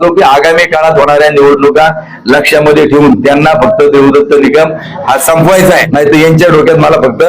तो की आगामी काळात होणाऱ्या निवडणुका लक्षामध्ये ठेवून त्यांना फक्त देवदत्त निकम हा संपवायचा आहे. नाही तर यांच्या डोक्यात मला फक्त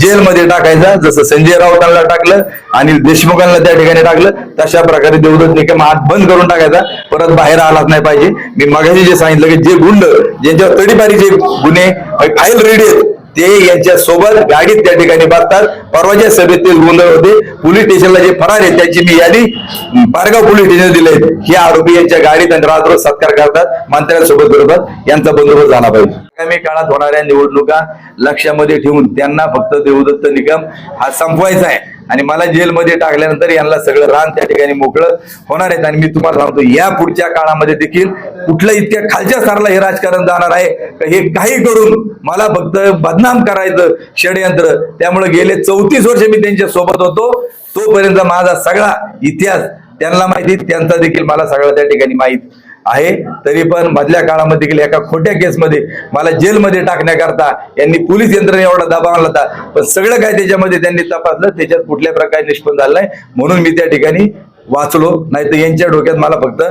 जेलमध्ये टाकायचा जसं संजय राऊतांना टाकलं आणि देशमुखांना त्या ठिकाणी टाकलं तशा प्रकारे देवदत्त निकम हात बंद करून टाकायचा. परत बाहेर आलाच नाही पाहिजे. मी मगाशी जे सांगितलं की जे गुंड ज्यांच्यावर तडीपारीचे गुन्हे फाईल रेडी आहेत ते यांच्या सोबत गाडीत त्या ठिकाणी बघतात परवाच्या सभेत ते गोंधळ होते पोलीस स्टेशनला जे फरार आहेत त्याची मी यादी अं, पारगाव पोलीस स्टेशन दिले हे आरोपी यांच्या गाडीत आणि रात्र सत्कार करतात. मंत्र्यांसोबत बरोबर यांचा बंदोबस्त झाला पाहिजे. आगामी काळात होणाऱ्या निवडणुका लक्षामध्ये ठेवून त्यांना फक्त देवदत्त निगम हा संपवायचा आहे. आणि मला जेलमध्ये टाकल्यानंतर यांना सगळं रान त्या ठिकाणी मोकळं होणार आहे. आणि मी तुम्हाला सांगतो या पुढच्या काळामध्ये देखील कुठलं इतक्या खालच्या स्तराला हे राजकारण जाणार आहे का हे काही करून मला फक्त बदनाम करायचं षडयंत्र. त्यामुळे गेले चौतीस वर्ष मी त्यांच्यासोबत होतो. तोपर्यंत माझा सगळा इतिहास त्यांना माहिती त्यांचा देखील मला सगळं त्या ठिकाणी माहीत. आहे. तरी पण मधल्या काळामध्ये गेले एका खोट्या केसमध्ये मला जेलमध्ये टाकण्याकरता यांनी पोलीस यंत्रणा एवढा दबाव आणला होता. पण सगळं काय त्याच्यामध्ये त्यांनी तपासलं त्याच्यात कुठल्या प्रकारे निष्पन्न झालं नाही. म्हणून मी त्या ठिकाणी वाचलो. नाही तर यांच्या डोक्यात मला फक्त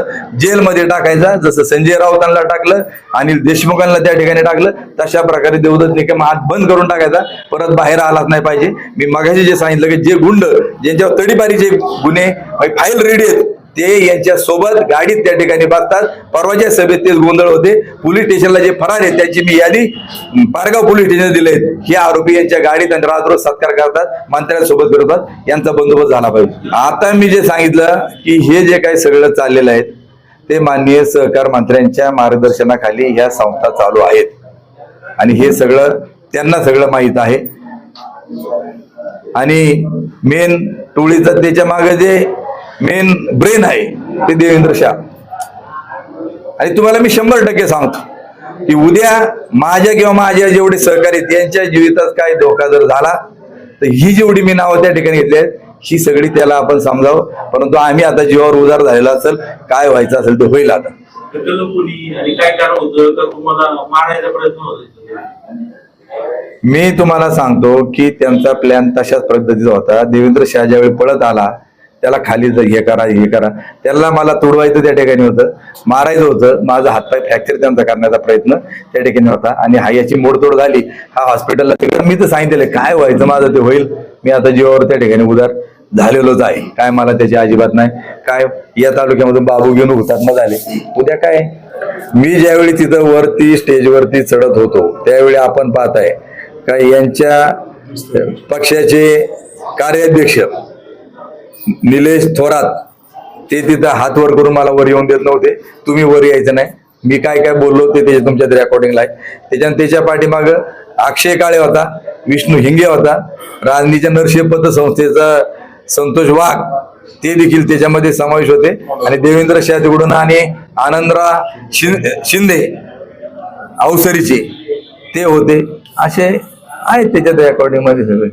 जेलमध्ये टाकायचा जसं संजय राऊतांना टाकलं अनिल देशमुखांना त्या ठिकाणी टाकलं तशा प्रकारे देवदत्त निकम हात बंद करून टाकायचा. परत बाहेर आलाच नाही पाहिजे. मी मगाशी जे सांगितलं की जे गुंड ज्यांच्यावर तडीपारीचे गुन्हे फाईल रेडी आहेत ते यांच्या सोबत गाडीत त्या ठिकाणी बसतात. परवाच्या सभेत ते गोंधळ होते. पोलीस स्टेशनला जे फरार आहेत त्यांची मी यादी पारगाव पोलीस स्टेशन दिले हे आरोपी यांच्या गाडीत आणि रात सत्कार करतात मंत्र्यांसोबत फिरवतात. यांचा बंदोबस्त झाला पाहिजे. आता मी जे सांगितलं की हे जे काही सगळं चाललेलं आहे ते माननीय सहकार मंत्र्यांच्या मार्गदर्शनाखाली ह्या संस्था चालू आहेत. आणि हे सगळं त्यांना सगळं माहीत आहे. आणि मेन टोळीचं त्याच्यामागे जे मेन ब्रेन आहे ते देवेंद्र शाह. आणि तुम्हाला मी शंभर टक्के सांगतो की उद्या माझ्या किंवा माझ्या जेवढे सहकारी आहेत, यांच्या जीवितात काय धोका जर झाला तर ही जेवढी मी नावं त्या ठिकाणी घेतली आहेत ही सगळी त्याला आपण समजावं. परंतु आम्ही आता जीवावर उदार झालेला असेल काय व्हायचं असेल ते होईल आता. मी तुम्हाला सांगतो की त्यांचा प्लॅन तशाच पद्धतीचा होता. देवेंद्र शाह ज्यावेळी पळत आला त्याला खाली जर हे करा हे करा. त्याला मला तोडवायचं त्या ठिकाणी होतं. मारायचं होतं. माझा हातपाय फ्रॅक्चर त्यांचा करण्याचा प्रयत्न त्या ठिकाणी होता. आणि हा याची मोडतोड झाली. हा हॉस्पिटलला तिकडे मी तर सांगितलेलं काय व्हायचं माझं ते होईल? मी आता जीवावर त्या ठिकाणी उदार झालेलोच आहे. काय मला त्याची अजिबात नाही. काय या तालुक्यामधून बाबू घेऊन हुतात्मा झाले. उद्या काय? मी ज्यावेळी तिथं वरती स्टेजवरती चढत होतो त्यावेळी आपण पाहताय काय यांच्या पक्षाचे कार्याध्यक्ष निलेश थोरात ते तिथं हात वर करून मला वर येऊन देत नव्हते. तुम्ही वर यायचं नाही. मी काय काय बोललो ते त्याच्या तुमच्या रेकॉर्डिंगला आहे. त्याच्यानं त्याच्या पाठीमाग अक्षय काळे होता विष्णू हिंगे होता राजनीच्या नरशिव पतसंस्थेचा संतोष वाघ ते देखील त्याच्यामध्ये समावेश होते. आणि देवेंद्र शाह तिकडून आणि आनंदराव शिंदे अवसरीचे ते होते. असे आहेत त्याच्यात रेकॉर्डिंगमध्ये सगळे.